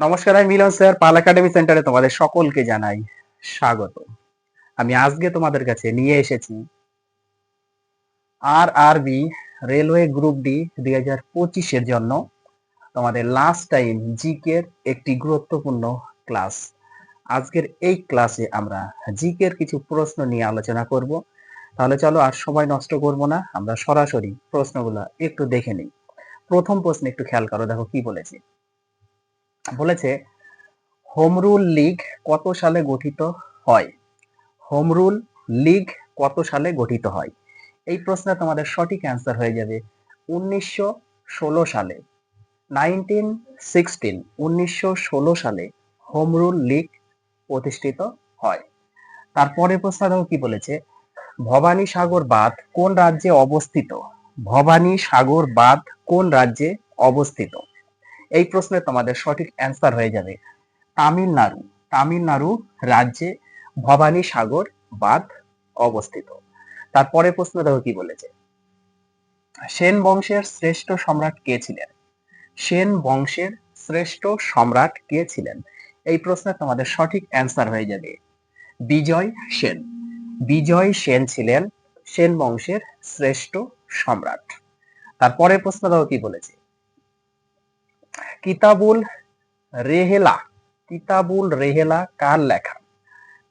নমস্কার, আমি মিলন স্যার, পাল একাডেমি সেন্টারে তোমাদের সকলকে জানাই স্বাগত। আমি আজকে তোমাদের কাছে নিয়ে এসেছি R R B railway group D দুই হাজার পঁচিশের জন্য তোমাদের লাস্ট টাইম জিকের একটি গুরুত্বপূর্ণ ক্লাস আজকের এই ক্লাসে আমরা জিকের কিছু প্রশ্ন নিয়ে আলোচনা করব। তাহলে চলো আর সময় নষ্ট করব না, আমরা সরাসরি প্রশ্নগুলো একটু দেখে নিই। প্রথম প্রশ্ন একটু খেয়াল করো, দেখো কি বলেছে। বলেছে হোম রুল লিগ কত সালে গঠিত হয়? হোম রুল লিগ কত সালে গঠিত হয়? এই প্রশ্নে তোমাদের সঠিক অ্যান্সার হয়ে যাবে, উনিশশো ষোলো সালে। নাইনটিন সিক্সটিন, উনিশশো ষোলো সালে হোম রুল লিগ প্রতিষ্ঠিত হয়। তারপরে প্রশ্ন দেখো কি বলেছে? ভবানী সাগর বাঁধ কোন রাজ্যে অবস্থিত? ভবানী সাগর বাঁধ কোন রাজ্যে অবস্থিত? এই প্রশ্নে তোমাদের সঠিক অ্যান্সার হয়ে যাবে। তামিলনাড়ু তামিলনাড়ু রাজ্যে ভবানী সাগর বাঁধ অবস্থিত। তারপরে প্রশ্ন দেখো কি বলেছে? সেন বংশের শ্রেষ্ঠ সম্রাট কে ছিলেন? সেন বংশের শ্রেষ্ঠ সম্রাট কে ছিলেন? এই প্রশ্নে তোমাদের সঠিক অ্যান্সার হয়ে যাবে। বিজয় সেন। বিজয় সেন ছিলেন সেন বংশের শ্রেষ্ঠ সম্রাট। তারপরে প্রশ্ন দেখো কি বলেছে? কিতাবুল রেহেলা কিতাবুল রেহেলা কার লেখা?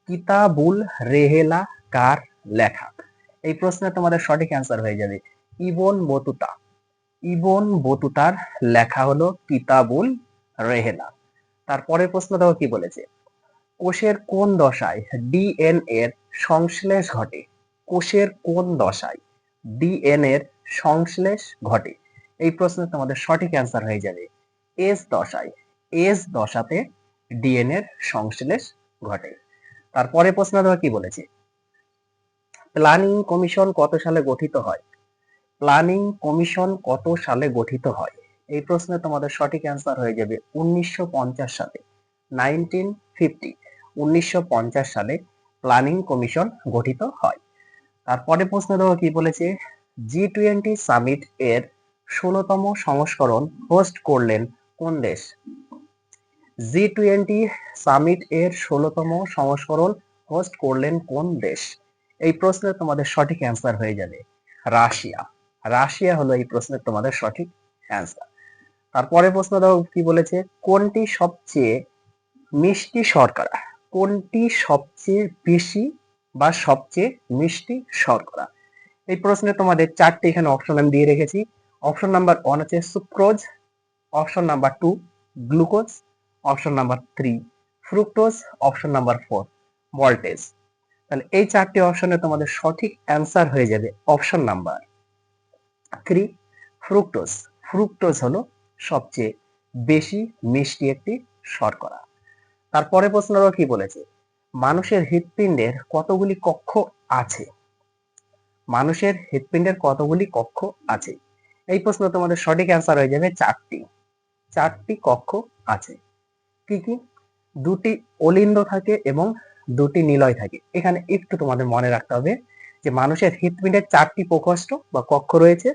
কিতাবুল রেহেলা কার লেখা? এই প্রশ্নে তোমাদের সঠিক অ্যান্সার হয়ে যাবে। Ibn Battuta. ইবন বতুতার লেখা হলো কিতাবুল রেহেলা। তারপরে প্রশ্ন দেখো কি বলেছে? কোষের কোন দশায় ডিএনএ এর সংশ্লেষ ঘটে? কোষের কোন দশায় ডিএনএ এর সংশ্লেষ ঘটে? এই প্রশ্নে তোমাদের সঠিক অ্যান্সার হয়ে যাবে। এস দশায় এস দশাতে ডিএনএ সংশ্লেষ ঘটে। তারপরে প্রশ্ন কি বলেছে? প্ল্যানিং কমিশন কত সালে গঠিত হয়? প্ল্যানিং কমিশন কত সালে গঠিত হয়? এই প্রশ্নে তোমাদের সঠিক অ্যান্সার হয়ে যাবে উনিশশো সালে নাইনটিন ফিফটি উনিশশো পঞ্চাশ সালে প্ল্যানিং কমিশন গঠিত হয়। তারপরে প্রশ্ন দেওয়া কি বলেছে? জি টোয়েন্টি সামিট এর ষোলতম সংস্করণ হোস্ট করলেন কোন দেশ? জি টোয়েন্টি সামিট এর ষোলতম সংস্করণ হোস্ট করলেন কোন দেশ? এই প্রশ্নের তোমাদের সঠিক অ্যান্সার হয়ে যাবে রাশিয়া। রাশিয়া হলো এই প্রশ্নের তোমাদের সঠিক অ্যান্সার তারপরে প্রশ্ন দাও, কি বলেছে? কোনটি সবচেয়ে মিষ্টি শর্করা? কোনটি সবচেয়ে বেশি বা সবচেয়ে মিষ্টি শর্করা? এই প্রশ্নে তোমাদের চারটি এখানে অপশন আমি দিয়ে রেখেছি। অপশন নাম্বার ওয়ান হচ্ছে sucrose option number two glucose option number three fructose option number four voltage তাহলে এই চারটি অপশনে তোমাদের সঠিক অ্যান্সার হয়ে যাবে option number three fructose fructose হলো সবচেয়ে বেশি মিষ্টি একটি শর্করা। তারপরে প্রশ্নটা কি বলেছে? মানুষের হৃৎপিণ্ডের কতগুলি কক্ষ আছে? মানুষের হৃৎপিণ্ডের কতগুলি কক্ষ আছে? এই প্রশ্ন তোমাদের সঠিক অ্যান্সার হয়ে যাবে চারটি। চারটি কক্ষ আছে। কি কি? দুটি অলিন্দ থাকে এবং দুটি নিলয় থাকে। এখানে একটু তোমাদের মনে রাখতে হবে যে মানুষের হৃৎপিণ্ডের চারটি প্রকোষ্ঠ বা কক্ষ রয়েছে।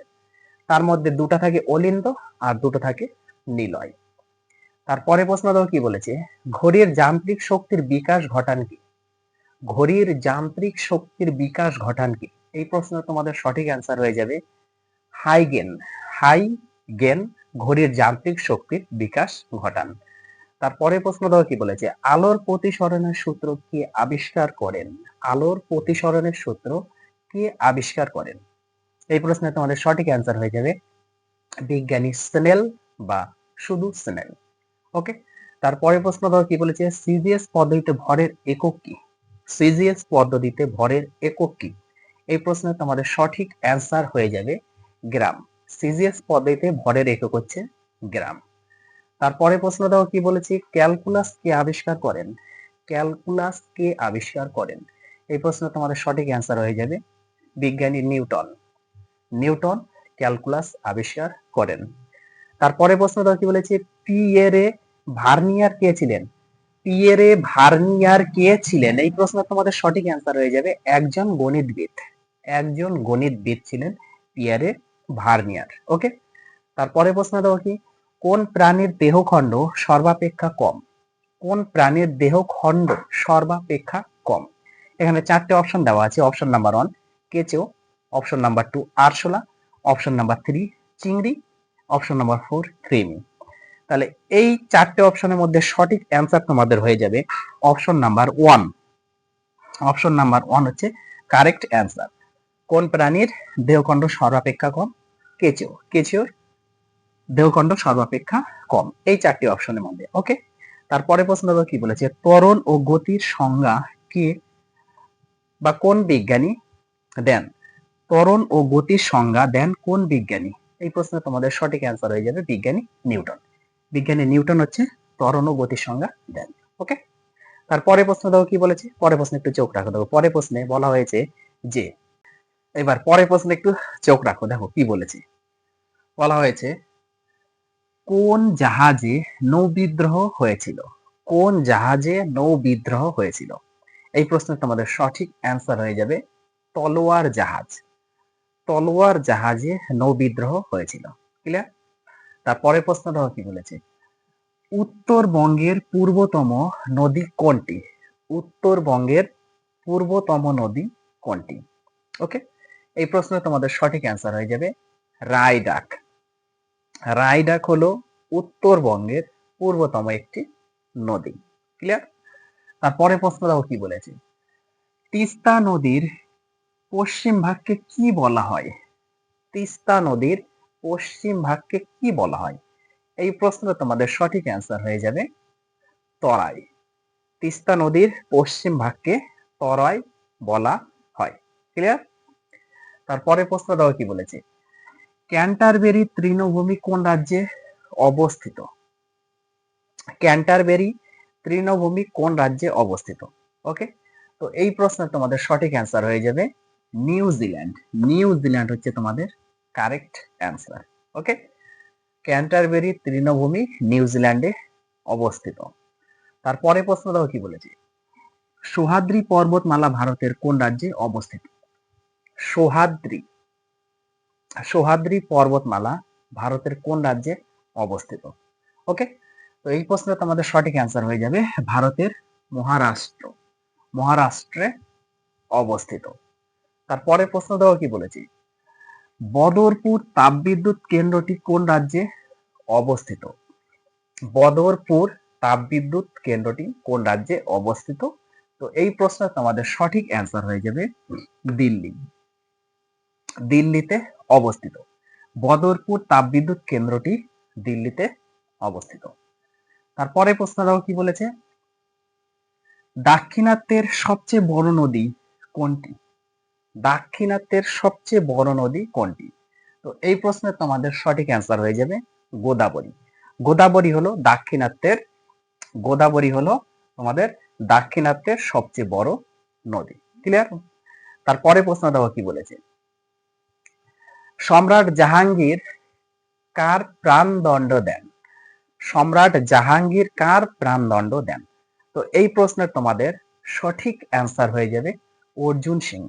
তার মধ্যে দুটো থাকে অলিন্দ আর দুটো থাকে নিলয়। তারপরে প্রশ্ন দেখো কি বলেছে? ঘড়ির যান্ত্রিক শক্তির বিকাশ ঘটান কি? ঘড়ির যান্ত্রিক শক্তির বিকাশ ঘটান কি? এই প্রশ্ন তোমাদের সঠিক অ্যান্সার হয়ে যাবে হাই গেন হাই গেন ঘড়ির যান্ত্রিক শক্তির বিকাশ ঘটান। তারপরে প্রশ্ন দেওয়া কি বলেছে, আলোর প্রতিসরণের সূত্র কে আবিষ্কার করেন? আলোর প্রতিসরণের সূত্র কে আবিষ্কার করেন? এই প্রশ্নে তোমাদের সঠিক অ্যান্সার হয়ে যাবে বিজ্ঞানী স্নেল বা শুধু স্নেল। ওকে তারপরে প্রশ্ন দেওয়া কি বলেছে, সিজিএস পদ্ধতিতে ভরের একক কি? সিজিএস পদ্ধতিতে ভরের একক কি? এই প্রশ্নে তোমাদের সঠিক অ্যান্সার হয়ে যাবে গ্রাম। সিজিএস পদ্ধতিতে ভরের একক হচ্ছে গ্রাম। তারপরে প্রশ্ন কি বলেছি? ক্যালকুলাস কে আবিষ্কার করেন? ক্যালকুলাস কে আবিষ্কার করেন? এই প্রশ্ন তোমাদের সঠিক অ্যান্সার হয়ে যাবে। বিজ্ঞানী নিউটন। নিউটন ক্যালকুলাস আবিষ্কার করেন। তারপরে প্রশ্ন দাও, কি বলেছে? পিয়েরে ভার্নিয়ার কে ছিলেন? পিয়েরে ভার্নিয়ার কে ছিলেন? এই প্রশ্ন তোমাদের সঠিক অ্যান্সার হয়ে যাবে। একজন গণিতবিদ। একজন গণিতবিদ ছিলেন পিয়ারে ভার্নিয়ার ওকে তারপরে প্রশ্ন দাও কি? কোন প্রাণীর দেহখণ্ড সর্বাপেক্ষা কম? কোন প্রাণীর দেহখণ্ড সর্বাপেক্ষা কম? এখানে চারটে অপশন দেওয়া আছে অপশন নাম্বার ওয়ান কেঁচো অপশন নাম্বার টু আরশোলা অপশন নাম্বার থ্রি চিংড়ি অপশন নাম্বার ফোর ক্রিমি তাহলে এই চারটে অপশনের মধ্যে সঠিক অ্যান্সার তোমাদের হয়ে যাবে option number one option number one হচ্ছে কারেক্ট অ্যান্সার কোন প্রাণীর দেহখণ্ড সর্বাপেক্ষা কম? কেঁচো কেঁচোর দেহখণ্ড সর্বাপেক্ষা কম। এই চারটি অপশনের মধ্যে ওকে তারপরে প্রশ্ন কি বলেছে, ত্বরণ ও গতির সংজ্ঞা কে বা কোন বিজ্ঞানী দেন? ত্বরণ ও গতির সংজ্ঞা দেন কোন বিজ্ঞানী? এই প্রশ্নে তোমাদের সঠিক অ্যান্সার হয়ে যাবে বিজ্ঞানী নিউটন। বিজ্ঞানী নিউটন হচ্ছে ত্বরণ ও গতির সংজ্ঞা দেন ওকে তারপরে প্রশ্ন দেখো কি বলেছে? পরে প্রশ্নে একটু চোখ রাখো। দেখো পরে প্রশ্নে বলা হয়েছে যে এবার পরে প্রশ্নে একটু চোখ রাখো, দেখো কি বলেছে। বলা হয়েছে, কোন জাহাজে নৌবিদ্রোহ হয়েছিল? কোন জাহাজে নৌ বিদ্রোহ হয়েছিল? এই প্রশ্নে তোমাদের সঠিক অ্যান্সার হয়ে যাবে, তলোয়ার জাহাজ। তলোয়ার জাহাজে নৌ বিদ্রোহ হয়েছিল। ক্লিয়ার তারপরে প্রশ্ন দেখো কি বলেছে, উত্তরবঙ্গের পূর্বতম নদী কোনটি? উত্তরবঙ্গের পূর্বতম নদী কোনটি? ওকে এই প্রশ্নে তোমাদের সঠিক অ্যান্সার হয়ে যাবে রায়ডাক রায়ডাক হলো উত্তরবঙ্গের পূর্বতম একটি নদী। ক্লিয়ার তারপরে প্রশ্ন দাও কি বলেছে? তিস্তা নদীর পশ্চিম ভাগকে কি বলা হয়? তিস্তা নদীর পশ্চিম ভাগকে কি বলা হয়? এই প্রশ্নে তোমাদের সঠিক অ্যান্সার হয়ে যাবে তরাই। তিস্তা নদীর পশ্চিম ভাগকে তরাই বলা হয়। ক্লিয়ার তারপরে প্রশ্ন দাও, কি বলেছে? ক্যান্টারবেরি তৃণভূমি কোন রাজ্যে অবস্থিত? ক্যান্টারবেরি তৃণভূমি কোন রাজ্যে অবস্থিত? ওকে তো এই প্রশ্নের তোমাদের সঠিক অ্যান্সার হয়ে যাবে নিউজিল্যান্ড নিউজিল্যান্ড হচ্ছে তোমাদের কারেক্ট অ্যান্সার ওকে ক্যান্টারবেরি তৃণভূমি নিউজিল্যান্ডে অবস্থিত। তারপরে প্রশ্ন দেখো কি বলেছে? সোহাদ্রি পর্বতমালা ভারতের কোন রাজ্যে অবস্থিত? সোহাদ্রি। সোহাদ্রি পর্বতমালা ভারতের কোন রাজ্যে অবস্থিত? ওকে তো এই প্রশ্নে তোমাদের সঠিক অ্যান্সার হয়ে যাবে। ভারতের মহারাষ্ট্র। মহারাষ্ট্রে অবস্থিত। তারপরে প্রশ্ন দেওয়া কি বলেছি? বদরপুর তাপবিদ্যুৎ কেন্দ্রটি কোন রাজ্যে অবস্থিত? বদরপুর তাপবিদ্যুৎ কেন্দ্রটি কোন রাজ্যে অবস্থিত? তো এই প্রশ্নে তোমাদের সঠিক অ্যান্সার হয়ে যাবে দিল্লি। দিল্লিতে অবস্থিত। বদরপুর তাপবিদ্যুৎ কেন্দ্রটি দিল্লিতে অবস্থিত। তারপরে প্রশ্ন দাও কি বলেছে? দাক্ষিণাত্যের সবচেয়ে বড় নদী কোনটি? দাক্ষিণাত্যের সবচেয়ে বড় নদী কোনটি? তো এই প্রশ্নের তোমাদের সঠিক অ্যান্সার হয়ে যাবে গোদাবরী। গোদাবরী হলো দাক্ষিণাত্যের, গোদাবরী হলো তোমাদের দাক্ষিণাত্যের সবচেয়ে বড় নদী। ক্লিয়ার তারপরে প্রশ্ন দেওয়া কি বলেছে? সম্রাট জাহাঙ্গীর কার প্রাণদণ্ড দেন? সম্রাট জাহাঙ্গীর কার প্রাণদণ্ড দেন? তো এই প্রশ্নের তোমাদের সঠিক অ্যান্সার হয়ে যাবে অর্জুন সিং।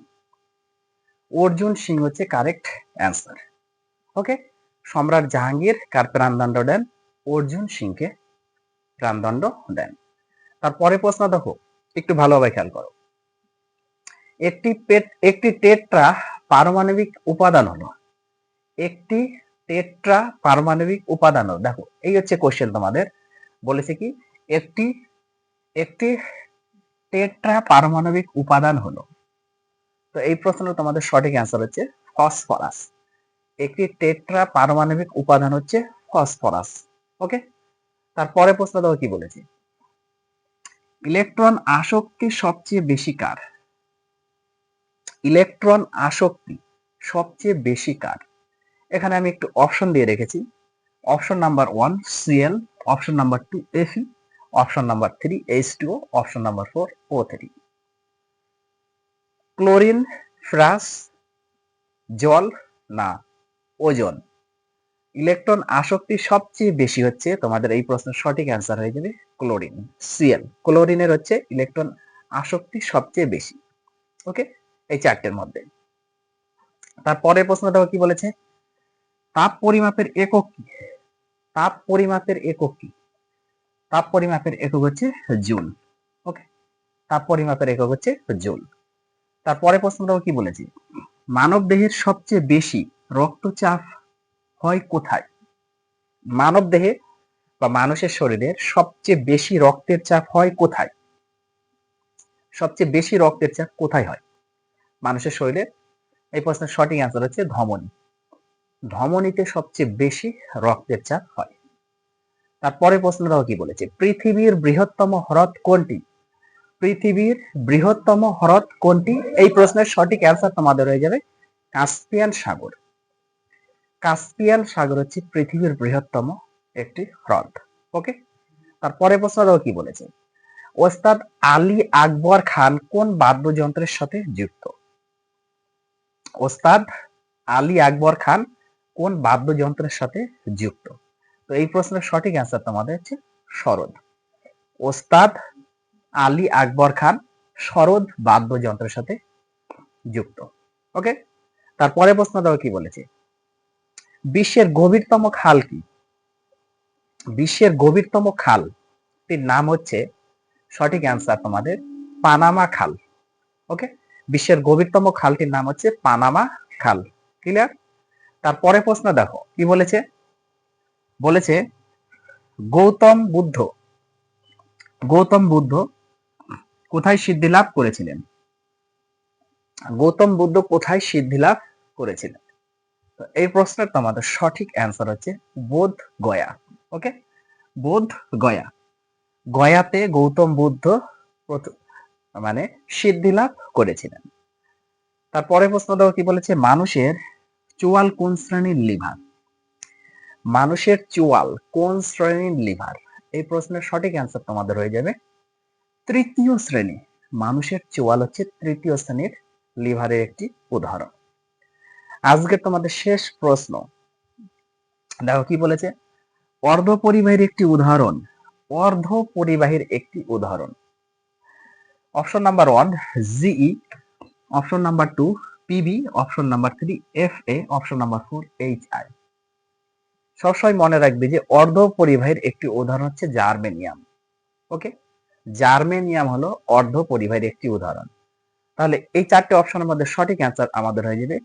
অর্জুন সিং হচ্ছে কারেক্ট অ্যান্সার ওকে সম্রাট জাহাঙ্গীর কার প্রাণদণ্ড দেন? অর্জুন সিংকে প্রাণদণ্ড দেন। তারপরে প্রশ্ন দেখো, একটু ভালোভাবে খেয়াল করো। একটি পেট, একটি টেট্রা পারমাণবিক উপাদান হলো। একটি টেট্রা পারমাণবিক উপাদানও। দেখো, এই হচ্ছে কোশ্চেন তোমাদের। বলেছে কি, একটি একটি টেট্রা পারমাণবিক উপাদান হলো। তো এই প্রশ্নের তোমাদের সঠিক অ্যান্সার হচ্ছে ফসফরাস। একটি টেট্রা পারমাণবিক উপাদান হচ্ছে ফসফরাস। ওকে? তারপরে প্রশ্ন দেখো কি বলেছি? ইলেকট্রন আসক্তি সবচেয়ে বেশি কার? ইলেকট্রন আসক্তি সবচেয়ে বেশি কার? এখানে আমি একটু অপশন দিয়ে রেখেছি। Option number one CL option number two এফি option number three H two option number four O three chlorine ফ্রাস জল, না ওজন ইলেকট্রন আসক্তি সবচেয়ে বেশি হচ্ছে, তোমাদের এই প্রশ্নের সঠিক অ্যান্সার হয়ে যাবে ক্লোরিন সিএল ক্লোরিনের হচ্ছে ইলেকট্রন আসক্তি সবচেয়ে বেশি ওকে এই চারটের মধ্যে। তারপরে প্রশ্নটা কি বলেছে? তাপ পরিমাপের একক কি? তাপ পরিমাপের একক কি? তাপ পরিমাপের একক হচ্ছে জুল। ওকে তাপ পরিমাপের একক হচ্ছে জুল। তারপরে প্রশ্নটাও কি বলেছি? মানব দেহের সবচেয়ে বেশি রক্তচাপ হয় কোথায়? মানব দেহে বা মানুষের শরীরের সবচেয়ে বেশি রক্তের চাপ হয় কোথায়? সবচেয়ে বেশি রক্তের চাপ কোথায় হয়? মানুষের শরীরে? এই প্রশ্নের সঠিক অ্যান্সার হচ্ছে ধমনী। ধমনীতে সবচেয়ে বেশি রক্তের চাপ হয়। তারপরে প্রশ্নটাও কি বলেছে? পৃথিবীর বৃহত্তম হ্রদ কোনটি? পৃথিবীর বৃহত্তম হ্রদ কোনটি? এই প্রশ্নের সঠিক অ্যান্সার তোমাদের হয়ে যাবে কাস্পিয়ান সাগর। কাস্পিয়ান সাগর হচ্ছে পৃথিবীর বৃহত্তম একটি হ্রদ। ওকে তারপরে প্রশ্নটাও কি বলেছে? ওস্তাদ আলী আকবর খান কোন বাদ্যযন্ত্রের সাথে যুক্ত? ওস্তাদ আলী আকবর খান কোন বাদ্যযন্ত্রের সাথে যুক্ত? তো এই প্রশ্নের সঠিক অ্যান্সার তোমাদের হচ্ছে শরৎ। ওস্তাদ আলী আকবর খান শরৎ বাদ্যযন্ত্রের সাথে যুক্ত। ওকে তারপরে প্রশ্নটাও কি বলেছে? বিশ্বের গভীরতম খাল কি? বিশ্বের গভীরতম খাল এর নাম হচ্ছে সঠিক অ্যান্সার তোমাদের পানামা খাল। ওকে বিশ্বের গভীরতম খালটির নাম হচ্ছে পানামা খাল। ক্লিয়ার তারপরে প্রশ্ন দেখো, কি বলেছে? বলেছে, গৌতম বুদ্ধ গৌতম বুদ্ধ কোথায় সিদ্ধি লাভ করেছিলেন? গৌতম বুদ্ধ কোথায় সিদ্ধি লাভ করেছিলেন? তো এই প্রশ্নের তোমাদের সঠিক অ্যান্সার হচ্ছে বোধ গয়া ওকে বোধ গয়া, গয়াতে গৌতম বুদ্ধ মানে সিদ্ধি লাভ করেছিলেন। তারপরে প্রশ্ন দেখো, কি বলেছে? মানুষের চোয়াল কোন শ্রেণির লিভার? মানুষের চোয়াল কোন শ্রেণির লিভার? এই প্রশ্নের সঠিক অ্যান্সার তোমাদের হয়ে যাবে। তৃতীয় শ্রেণি, মানুষের চোয়াল হচ্ছে তৃতীয় শ্রেণির লিভারের একটি উদাহরণ। আজকে তোমাদের শেষ প্রশ্ন। দেখো কি বলেছে? অর্ধ পরিবাহীর একটি উদাহরণ অর্ধ পরিবাহীর একটি উদাহরণ। Option number one GE option number two PB option number three F A option number four H I সবসময় মনে রাখবে যে অর্ধ পরিবাহীর একটি উদাহরণ হচ্ছে জার্মেনিয়াম ওকে জার্মেনিয়াম হলো অর্ধ পরিবাহীর একটি উদাহরণ। তাহলে এই চারটে অপশনের মধ্যে সঠিক অ্যান্সার আমাদের হয়ে যাবে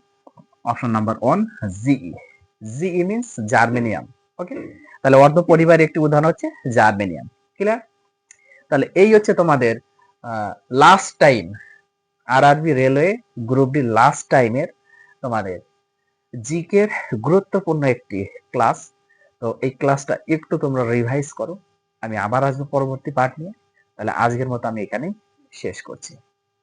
option number one GE GE means germanium okay তাহলে অর্ধ পরিবারের একটি উদাহরণ হচ্ছে জার্মেনিয়াম ক্লিয়ার তাহলে এই হচ্ছে তোমাদের last time RRB railway group D last টাইমের তোমাদের জিকের গুরুত্বপূর্ণ একটি ক্লাস। তো এই ক্লাসটা একটু তোমরা রিভাইজ করো। আমি আবার আসব পরবর্তী পার্ট নিয়ে। তাহলে আজকের মতো আমি এখানেই শেষ করছি।